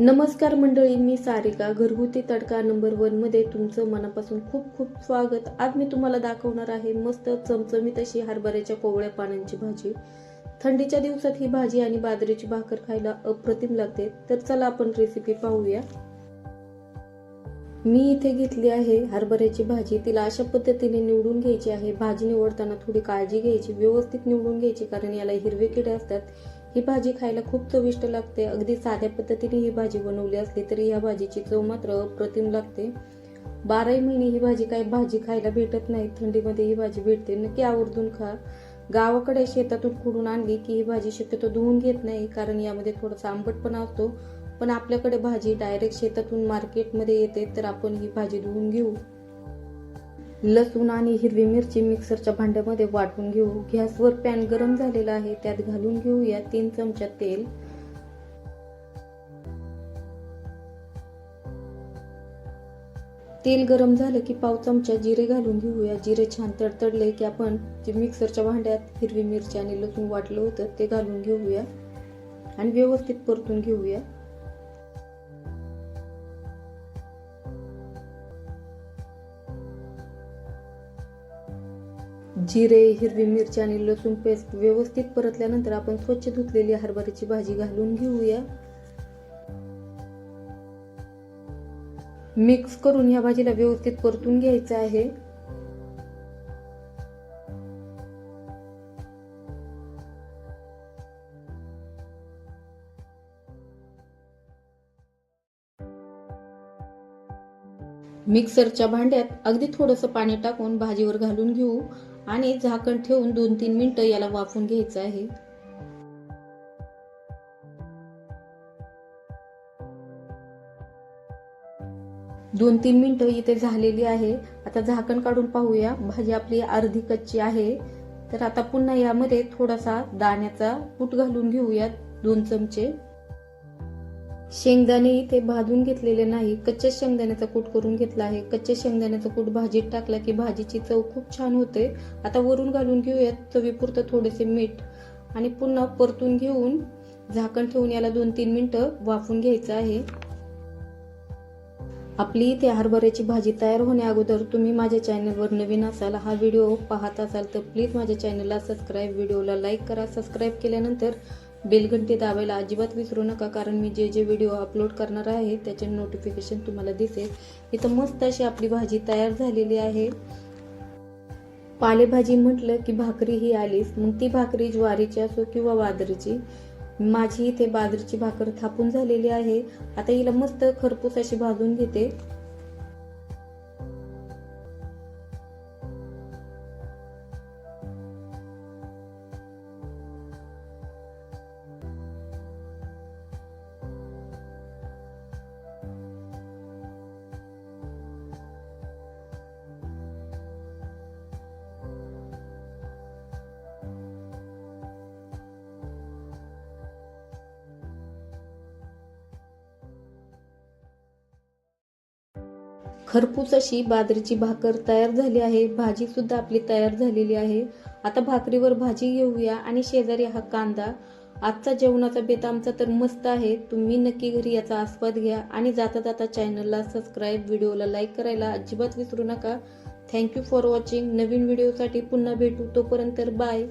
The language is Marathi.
नमस्कार मंडळी मी सारिका. घरगुती तडका नंबर वनमध्ये तुमचं मनापासून खूप खूप स्वागत. आज मी तुम्हाला दाखवणार आहे मस्त चमचमीत अशी हरभऱ्याच्या कोवळ्या पानांची भाजी. थंडीच्या दिवसात ही भाजी आणि बाजरीची भाकर खायला अप्रतिम लागते. तर चला आपण रेसिपी पाहूया. मी इथे घेतली आहे हरभऱ्याची भाजी. तिला अशा पद्धतीने निवडून घ्यायची आहे. भाजी निवडताना थोडी काळजी घ्यायची व्यवस्थित निवडून घ्यायची कारण याला हिरवे किडे असतात. ही भाजी खायला खूप चविष्ट लागते. अगदी साध्या पद्धतीने ही भाजी बनवली असली तरी या भाजीची चव मात्र अप्रतिम लागते. बाराही महिने ही भाजी काय भाजी खायला भेटत नाही. थंडीमध्ये ही भाजी भेटते. नक्की आवर्जून खा. गावाकडे शेतातून खुडून आणली की ही भाजी शक्यतो धुवून घेत नाही कारण यामध्ये थोडासा आंबटपणा असतो. पण आपल्याकडे भाजी डायरेक्ट शेतातून मार्केटमध्ये येते तर आपण ही भाजी धुवून घेऊ. लसूण आणि हिरवी मिरची मिक्सरच्या भांड्यामध्ये वाटून घेऊ. गॅसवर पॅन गरम झालेला आहे. त्यात घालून घेऊया तीन चमचा तेल. तेल गरम झालं की पाव चमचा जिरे घालून घेऊया. जिरे छान तडतडले की आपण जे मिक्सरच्या भांड्यात हिरवी मिरची आणि लसूण वाटलं होतं ते घालून घेऊया. आणि व्यवस्थित परतून घेऊया. जिरे हिरवी मिरची आणि लसूण पेस्ट व्यवस्थित परतल्यानंतर आपण स्वच्छ धुतलेली हरभऱ्याची भाजी घालून घेऊया. मिक्स करून या भाजीला व्यवस्थित परतून घ्यायचं आहे. मिक्सरच्या भांड्यात अगदी थोडंसं पाणी टाकून भाजीवर घालून घेऊ. आणि झाकण ठेवून दोन तीन मिनटं याला वाफून घ्यायचं आहे. दोन तीन मिनिटं इथे झालेली आहे. आता झाकण काढून पाहूया. भाजी आपली अर्धी कच्ची आहे. तर आता पुन्हा यामध्ये थोडासा दाण्याचा कूट घालून घेऊयात दोन चमचे. शेंगदाणे इथे भाजून घेतलेले नाही. कच्च्या शेंगदाण्याचा कूट करून घेतला आहे. कच्च्या शेंगदाण्याचा कूट भाजीत टाकला की भाजीची चव खूप छान होते. आता वरून घालून घेऊयात चवीपुरतं थोडेसे मीठ. आणि पुन्हा परतून घेऊन झाकण ठेवून याला दोन तीन मिनटं वाफून घ्यायचं आहे. आपली इथे हरभऱ्याची भाजी तयार होण्या अगोदर तुम्ही माझ्या चॅनलवर नवीन असाल हा व्हिडिओ पाहत असाल तर प्लीज माझ्या चॅनलला सबस्क्राईब व्हिडिओला लाईक करा. सबस्क्राईब केल्यानंतर बेलघंटी दाबायला अजिबात विसरू नका कारण मी जे जे व्हिडिओ अपलोड करणार आहे त्याचे नोटिफिकेशन तुम्हाला दिसेल. इथं मस्त अशी आपली भाजी तयार झालेली आहे. पालेभाजी म्हटलं की भाकरी ही आलीच मग ती भाकरी ज्वारीची असो किंवा बाजरीची. माझी इथे बाजरीची भाकर थापून झालेली आहे. आता हिला मस्त खरपूस अशी भाजून घेते. खरपूस अशी बाजरीची भाकर तयार झाली आहे. भाजी सुद्धा आपली तयार झालेली आहे. आता भाकरीवर भाजी घेऊया आणि शेजारी हा कांदा. आजचा जेवणाचा बेत आमचा तर मस्त आहे. तुम्ही नक्की घरी याचा आस्वाद घ्या आणि जाता जाता चॅनलला सबस्क्राईब व्हिडिओला लाईक करायला अजिबात विसरू नका. थँक्यू फॉर वॉचिंग नवीन व्हिडिओसाठी पुन्हा भेटू. तोपर्यंत बाय